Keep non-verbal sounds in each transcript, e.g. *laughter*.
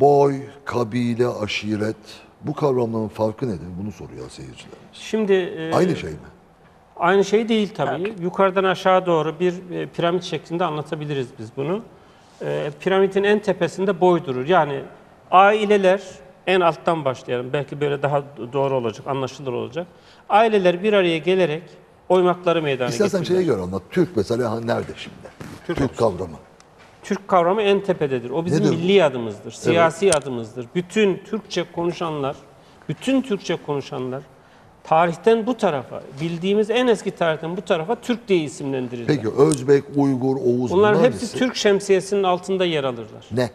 Boy, kabile, aşiret bu kavramların farkı nedir? Bunu soruyor seyircilerimiz. Şimdi e, Aynı şey mi? Aynı şey değil tabii. Yukarıdan aşağı doğru bir e, piramit şeklinde anlatabiliriz biz bunu. E, piramidin en tepesinde boy durur. Yani aileler en alttan başlayalım. Belki böyle daha doğru olacak, anlaşılır olacak. Aileler bir araya gelerek oymakları meydana İstersen getirirler. şeye göre anlat. Türk mesela ha, nerede şimdi? Türk, kavramı. Türk kavramı en tepededir. O bizim Nedir milli adımızdır, siyasi adımızdır. Bütün Türkçe konuşanlar, bütün Türkçe konuşanlar tarihten bu tarafa, bildiğimiz en eski tarihten bu tarafa Türk diye isimlendirirler. Peki Özbek, Uygur, Oğuz bunlar hepsi nesi? Türk şemsiyesinin altında yer alırlar. Ne?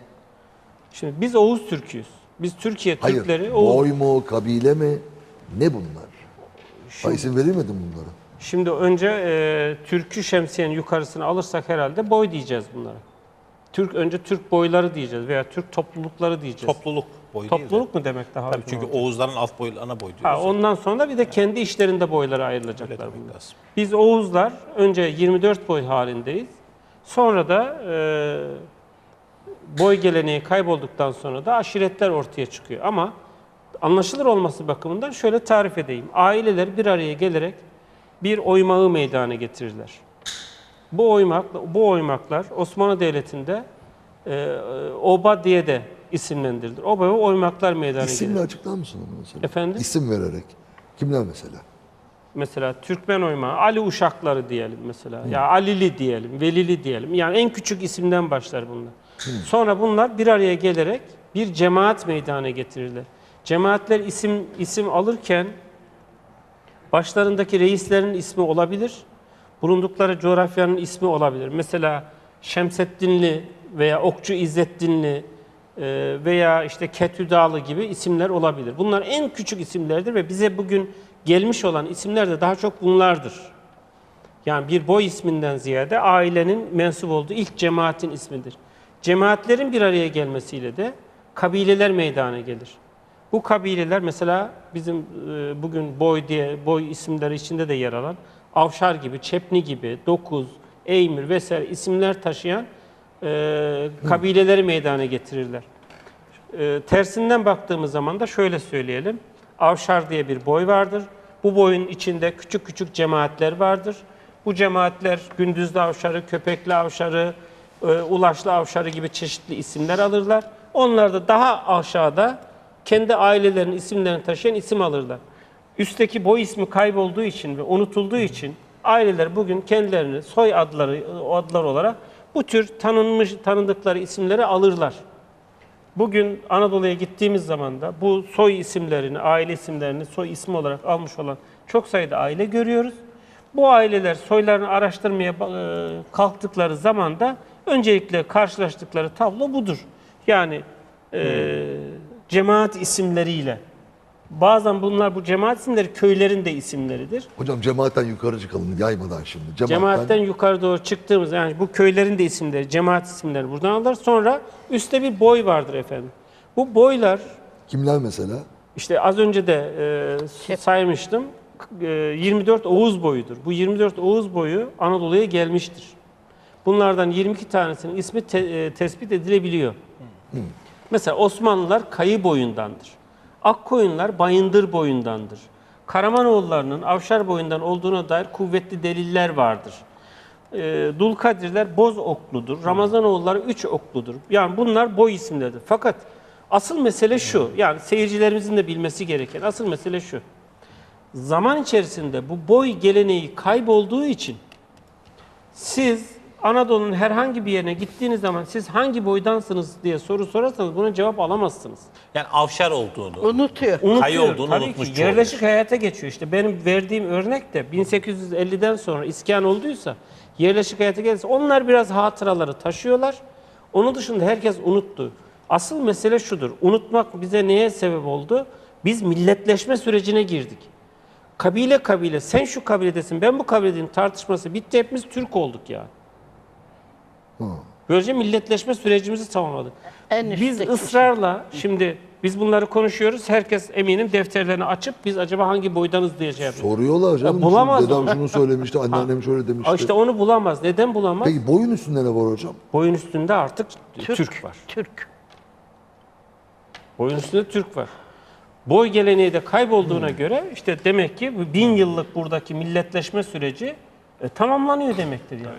Şimdi biz Oğuz Türk'üyüz. Biz Türkiye Hayır. Türkleri Oğuz. Boy mu, kabile mi? Ne bunlar? Ha, isim verilmedi bunlara. Şimdi önce e, Türk'ü şemsiyenin yukarısını alırsak herhalde boy diyeceğiz bunlara. Türk önce Türk boyları diyeceğiz veya Türk toplulukları diyeceğiz. Topluluk boyu değil de. Topluluk mu demek daha Tabii uygun çünkü olacak? Oğuzların alt boyu, ana boy diyoruz. Ha, ondan sonra da bir de kendi işlerinde boylara Öyle ayrılacaklar demek bunlar. lazım. Biz Oğuzlar önce 24 boy halindeyiz. Sonra da e, boy geleneği kaybolduktan sonra da aşiretler ortaya çıkıyor. Ama anlaşılır olması bakımından şöyle tarif edeyim. Aileler bir araya gelerek bir oymağı meydana getirirler. Bu oymak, bu oymaklar Osmanlı Devleti'nde e, oba diye de isimlendirilir. Oba ve oymaklar meydana İsimle gelir. açıklar mısın onu mesela? Efendim? İsim vererek. Kimler mesela? Mesela Türkmen oymağı, Ali uşakları diyelim mesela. Ya Alili diyelim, Velili diyelim. Yani en küçük isimden başlar bunlar. Sonra bunlar bir araya gelerek bir cemaat meydana getirirler. Cemaatler isim isim alırken başlarındaki reislerin ismi olabilir. Bulundukları coğrafyanın ismi olabilir. Mesela Şemseddinli veya Okçu İzzettinli e, veya işte Ketü Dağlı gibi isimler olabilir. Bunlar en küçük isimlerdir ve bize bugün gelmiş olan isimler de daha çok bunlardır. Yani bir boy isminden ziyade ailenin mensup olduğu ilk cemaatin ismidir. Cemaatlerin bir araya gelmesiyle de kabileler meydana gelir. Bu kabileler mesela bizim e, bugün boy diye boy isimleri içinde de yer alan Avşar gibi, Çepni gibi, Dokuz, Eymir vesaire isimler taşıyan e, kabileleri meydana getirirler. E, tersinden baktığımız zaman da şöyle söyleyelim. Avşar diye bir boy vardır. Bu boyun içinde küçük küçük cemaatler vardır. Bu cemaatler gündüzlü avşarı, köpekli avşarı, e, ulaşlı avşarı gibi çeşitli isimler alırlar. Onlar da daha aşağıda kendi ailelerinin isimlerini taşıyan isim alırlar. Üstteki boy ismi kaybolduğu için ve unutulduğu için aileler bugün kendilerini soy adları adlar olarak bu tür tanınmış tanındıkları isimleri alırlar. Bugün Anadolu'ya gittiğimiz zaman da bu soy isimlerini, aile isimlerini soy ismi olarak almış olan çok sayıda aile görüyoruz. Bu aileler soylarını araştırmaya e, kalktıkları zaman da öncelikle karşılaştıkları tablo budur. Yani e, cemaat isimleriyle. Bazen bunlar bu cemaat isimleri köylerin de isimleridir. Hocam cemaatten yukarı çıkalım yaymadan şimdi. Cemaatten, Cemaatten yukarı doğru çıktığımız yani bu köylerin de isimleri, cemaat isimleri buradan alır. Sonra üstte bir boy vardır efendim. Bu boylar kimler mesela? işte az önce de e, saymıştım. E, 24 Oğuz boyudur. Bu 24 Oğuz boyu Anadolu'ya gelmiştir. Bunlardan 22 tanesinin ismi te- e, tespit edilebiliyor. Mesela Osmanlılar Kayı boyundandır. Akkoyunlar Bayındır boyundandır. Karamanoğullarının Avşar boyundan olduğuna dair kuvvetli deliller vardır. E, Dulkadirler Boz okludur. Ramazanoğulları Üç okludur. Yani bunlar boy isimleridir. Fakat asıl mesele şu. Yani seyircilerimizin de bilmesi gereken asıl mesele şu. Zaman içerisinde bu boy geleneği kaybolduğu için siz Anadolu'nun herhangi bir yerine gittiğiniz zaman siz hangi boydansınız diye soru sorarsanız buna cevap alamazsınız. Yani avşar olduğunu. Unutuyor. Unutuyor. Kayı olduğunu Tabii unutmuş ki çoğu yerleşik hayata geçiyor. İşte benim verdiğim örnek de 1850'den sonra iskan olduysa yerleşik hayata gelirse onlar biraz hatıraları taşıyorlar. Onun dışında herkes unuttu. Asıl mesele şudur. Unutmak bize neye sebep oldu? Biz milletleşme sürecine girdik. Kabile kabile sen şu kabiledesin ben bu kabiledeyim tartışması bitti hepimiz Türk olduk yani. Böylece milletleşme sürecimizi tamamladık. En Biz ısrarla şimdi biz bunları konuşuyoruz. Herkes eminim defterlerini açıp biz acaba hangi boydanız diye şey yapıyor. Soruyorlar canım. Ya bulamaz? Dedem şunu söylemişti, *laughs* anneannem şöyle demişti. İşte onu bulamaz. Neden bulamaz? Peki boyun üstünde ne var hocam? Boyun üstünde artık Türk, var. Türk. Boyun üstünde Türk var. Boy geleneği de kaybolduğuna göre işte demek ki bu bin yıllık buradaki milletleşme süreci e, tamamlanıyor demektir yani.